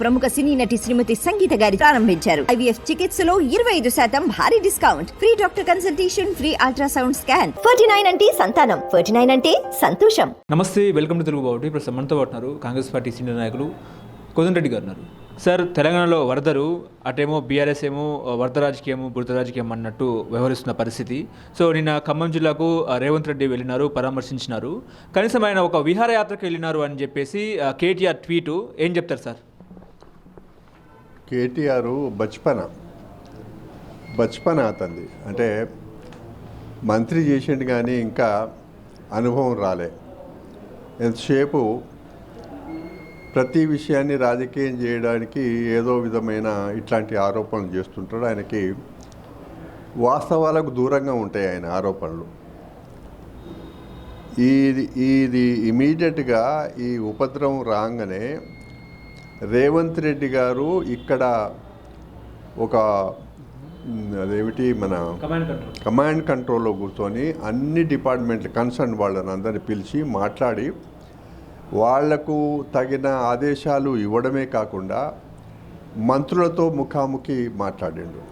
ప్రముఖ సినీ నటి శ్రీమతి సంగీత గారి ప్రారంభించారు. ఐవీఎఫ్ చికిత్సలో ఇరవై ఐదు శాతం భారీ discount. Free doctor consultation free ultrasound scan. Forty nine అంటే సంతానం. ఫోర్టీ నైన్ అంటే సంతోషం. నమస్తే వెల్కమ్ టు తెలుగు బాబు ఇప్పుడు మనతో పడుతున్నారు ఉన్నారు కాంగ్రెస్ పార్టీ సీనియర్ నాయకులు కోదండరెడ్డి గారు ఉన్నారు సార్ తెలంగాణలో వరదలు అటేమో బీఆర్ఎస్ ఏమో వరద రాజకీయము బురద రాజకీయం అన్నట్టు వ్యవహరిస్తున్న పరిస్థితి. సో నిన్న ఖమ్మం జిల్లాకు రేవంత్ రెడ్డి వెళ్ళినారు పరామర్శించినారు. కనీసం ఆయన ఒక విహారయాత్రకు వెళ్ళినారు అని చెప్పేసి కేటీఆర్ ట్వీటు. ఏం చెప్తారు సార్? కేటీఆర్ బచ్పన. బచ్పన అతంది అంటే మంత్రి చేసిండు కానీ ఇంకా అనుభవం రాలే. ఎంతసేపు ప్రతి విషయాన్ని రాజకీయం చేయడానికి ఏదో విధమైన ఇట్లాంటి ఆరోపణలు చేస్తుంటాడు. ఆయనకి వాస్తవాలకు దూరంగా ఉంటాయి ఆయన ఆరోపణలు. ఇది ఇది ఇమీడియట్గా ఈ ఉపద్రవం రాగానే రేవంత్ రెడ్డి గారు ఇక్కడ ఒక అదేమిటి మన కమాండ్ కంట్రోల్లో కూర్చొని అన్ని డిపార్ట్మెంట్లు కన్సర్న్ వాళ్ళని అందరిని పిలిచి మాట్లాడి వాళ్ళకు తగిన ఆదేశాలు ఇవ్వడమే కాకుండా మంత్రులతో ముఖాముఖి మాట్లాడిండు.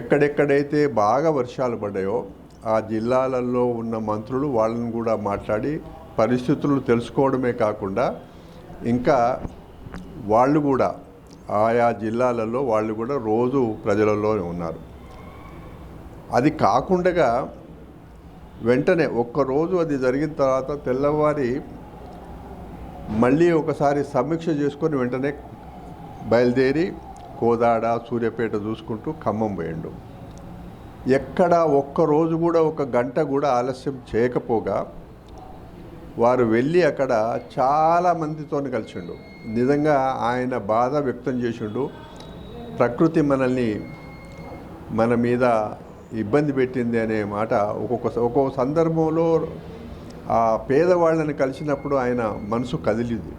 ఎక్కడెక్కడైతే బాగా వర్షాలు పడ్డాయో ఆ జిల్లాలలో ఉన్న మంత్రులు వాళ్ళని కూడా మాట్లాడి పరిస్థితులు తెలుసుకోవడమే కాకుండా ఇంకా వాళ్ళు కూడా ఆయా జిల్లాలలో వాళ్ళు కూడా రోజు ప్రజలలోనే ఉన్నారు. అది కాకుండా వెంటనే ఒక్కరోజు అది జరిగిన తర్వాత తెల్లవారి మళ్ళీ ఒకసారి సమీక్ష చేసుకొని వెంటనే బయలుదేరి కోదాడ సూర్యాపేట చూసుకుంటూ ఖమ్మం పోయిండు. ఎక్కడ ఒక్కరోజు కూడా ఒక గంట కూడా ఆలస్యం చేయకపోగా వారు వెళ్ళి అక్కడ చాలా మందితో కలిసిండు. నిజంగా ఆయన బాధ వ్యక్తం చేసిండు. ప్రకృతి మనల్ని మన మీద ఇబ్బంది పెట్టింది అనే మాట ఒక్కొక్క ఒక్కొక్క సందర్భంలో ఆ పేదవాళ్ళని కలిసినప్పుడు ఆయన మనసు కదిలింది.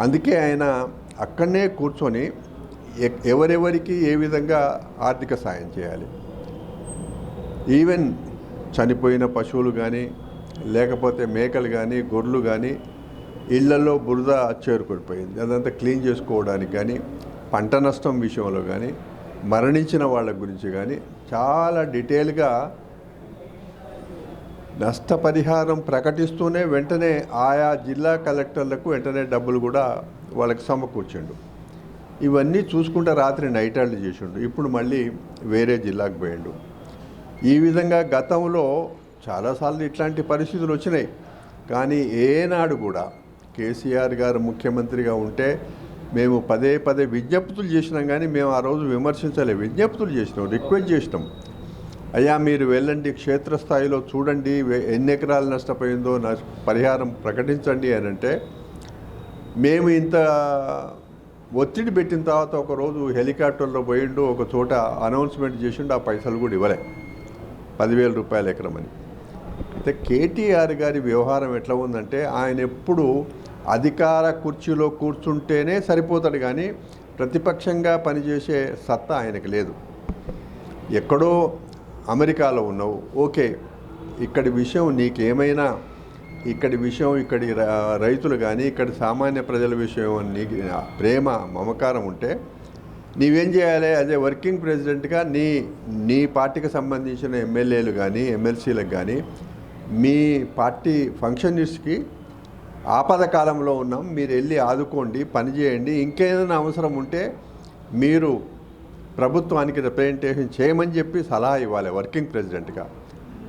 అందుకే ఆయన అక్కడనే కూర్చొని ఎవరెవరికి ఏ విధంగా ఆర్థిక సాయం చేయాలి. ఈవెన్ చనిపోయిన పశువులు కానీ లేకపోతే మేకలు కానీ గొర్రెలు కానీ ఇళ్ళలో బురద చేరుకుడిపోయింది అదంతా క్లీన్ చేసుకోవడానికి కానీ పంట నష్టం విషయంలో కానీ మరణించిన వాళ్ళ గురించి కానీ చాలా డీటెయిల్గా నష్టపరిహారం ప్రకటిస్తూనే వెంటనే ఆయా జిల్లా కలెక్టర్లకు వెంటనే డబ్బులు కూడా వాళ్ళకి సమకూర్చిండు. ఇవన్నీ చూసుకుంటే రాత్రి నైట్ అవుట్ చేసిండు. ఇప్పుడు మళ్ళీ వేరే జిల్లాకు పోయిండు. ఈ విధంగా గతంలో చాలాసార్లు ఇట్లాంటి పరిస్థితులు వచ్చినాయి. కానీ ఏనాడు కూడా కేసీఆర్ గారు ముఖ్యమంత్రిగా ఉంటే మేము పదే పదే విజ్ఞప్తులు చేసినాం కానీ మేము ఆ రోజు విమర్శించలే. విజ్ఞప్తులు చేసినాం రిక్వెస్ట్ చేసినాం. అయ్యా మీరు వెళ్ళండి క్షేత్రస్థాయిలో చూడండి ఎన్ని ఎకరాలు నష్టపోయిందో నష్ పరిహారం ప్రకటించండి అని అంటే మేము ఇంత ఒత్తిడి పెట్టిన తర్వాత ఒకరోజు హెలికాప్టర్లో పోయిండు ఒక చోట అనౌన్స్మెంట్ చేసిండు ఆ పైసలు కూడా ఇవ్వలే. పదివేల రూపాయల ఎకరమని అయితే కేటీఆర్ గారి వ్యవహారం ఎట్లా ఉందంటే ఆయన ఎప్పుడు అధికార కుర్చీలో కూర్చుంటేనే సరిపోతాడు కానీ ప్రతిపక్షంగా పనిచేసే సత్తా ఆయనకు లేదు. ఎక్కడో అమెరికాలో ఉన్నావు. ఓకే ఇక్కడి విషయం నీకేమైనా ఇక్కడి విషయం ఇక్కడి రైతులు కానీ ఇక్కడి సామాన్య ప్రజల విషయం నీకు ప్రేమ మమకారం ఉంటే నీవేం చేయాలి? అదే వర్కింగ్ ప్రెసిడెంట్గా నీ నీ పార్టీకి సంబంధించిన ఎమ్మెల్యేలు కానీ ఎమ్మెల్సీలకు కానీ మీ పార్టీ ఫంక్షనరీస్కి ఆపద కాలంలో ఉన్నాం మీరు వెళ్ళి ఆదుకోండి పని చేయండి. ఇంకేదైనా అవసరం ఉంటే మీరు ప్రభుత్వానికి రిప్రజెంటేషన్ చేయమని చెప్పి సలహా ఇవ్వాలి వర్కింగ్ ప్రెసిడెంట్గా.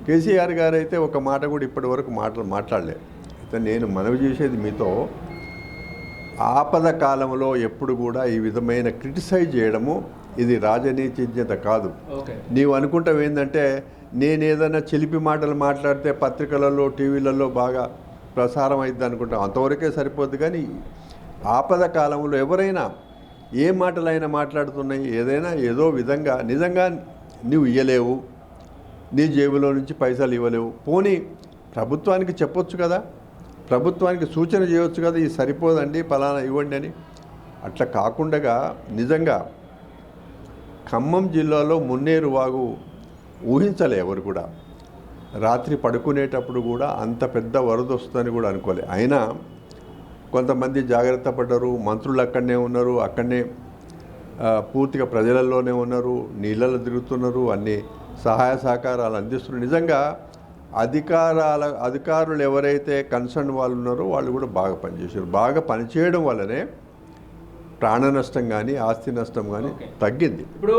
కేసీఆర్ గారు అయితే ఒక మాట కూడా ఇప్పటి వరకు మాటలు మాట్లాడలే. అయితే నేను మనవి చేసేది మీతో ఆపద కాలంలో ఎప్పుడు కూడా ఈ విధమైన క్రిటిసైజ్ చేయడము ఇది రాజనీతిజ్ఞత కాదు. నీవు అనుకుంటావు ఏంటంటే నేను ఏదైనా చిలిపి మాటలు మాట్లాడితే పత్రికలలో టీవీలలో బాగా ప్రసారం అయింది అనుకుంటాం అంతవరకే సరిపోద్ది కానీ ఆపద కాలంలో ఎవరైనా ఏ మాటలైనా మాట్లాడుతున్నాయి ఏదైనా ఏదో విధంగా నిజంగా నువ్వు ఇయ్యలేవు నీ జేబులో నుంచి పైసలు ఇవ్వలేవు. పోనీ ప్రభుత్వానికి చెప్పొచ్చు కదా ప్రభుత్వానికి సూచన చేయవచ్చు కదా ఇది సరిపోదండి ఫలానా ఇవ్వండి అని. అట్లా కాకుండా నిజంగా ఖమ్మం జిల్లాలో మున్నేరు వాగు ఊహించలే ఎవరు కూడా. రాత్రి పడుకునేటప్పుడు కూడా అంత పెద్ద వరద వస్తుందని కూడా అనుకోలే. అయినా కొంతమంది జాగ్రత్త పడ్డారు మంత్రులు అక్కడనే ఉన్నారు అక్కడనే పూర్తిగా ప్రజలలోనే ఉన్నారు నీళ్ళలో తిరుగుతున్నారు అన్ని సహాయ సహకారాలు అందిస్తున్నారు. నిజంగా అధికారాల అధికారులు ఎవరైతే కన్సర్న్ వాళ్ళు ఉన్నారో వాళ్ళు కూడా బాగా పనిచేశారు. బాగా పనిచేయడం వల్లనే ప్రాణ నష్టం కానీ ఆస్తి నష్టం కానీ తగ్గింది. ఇప్పుడు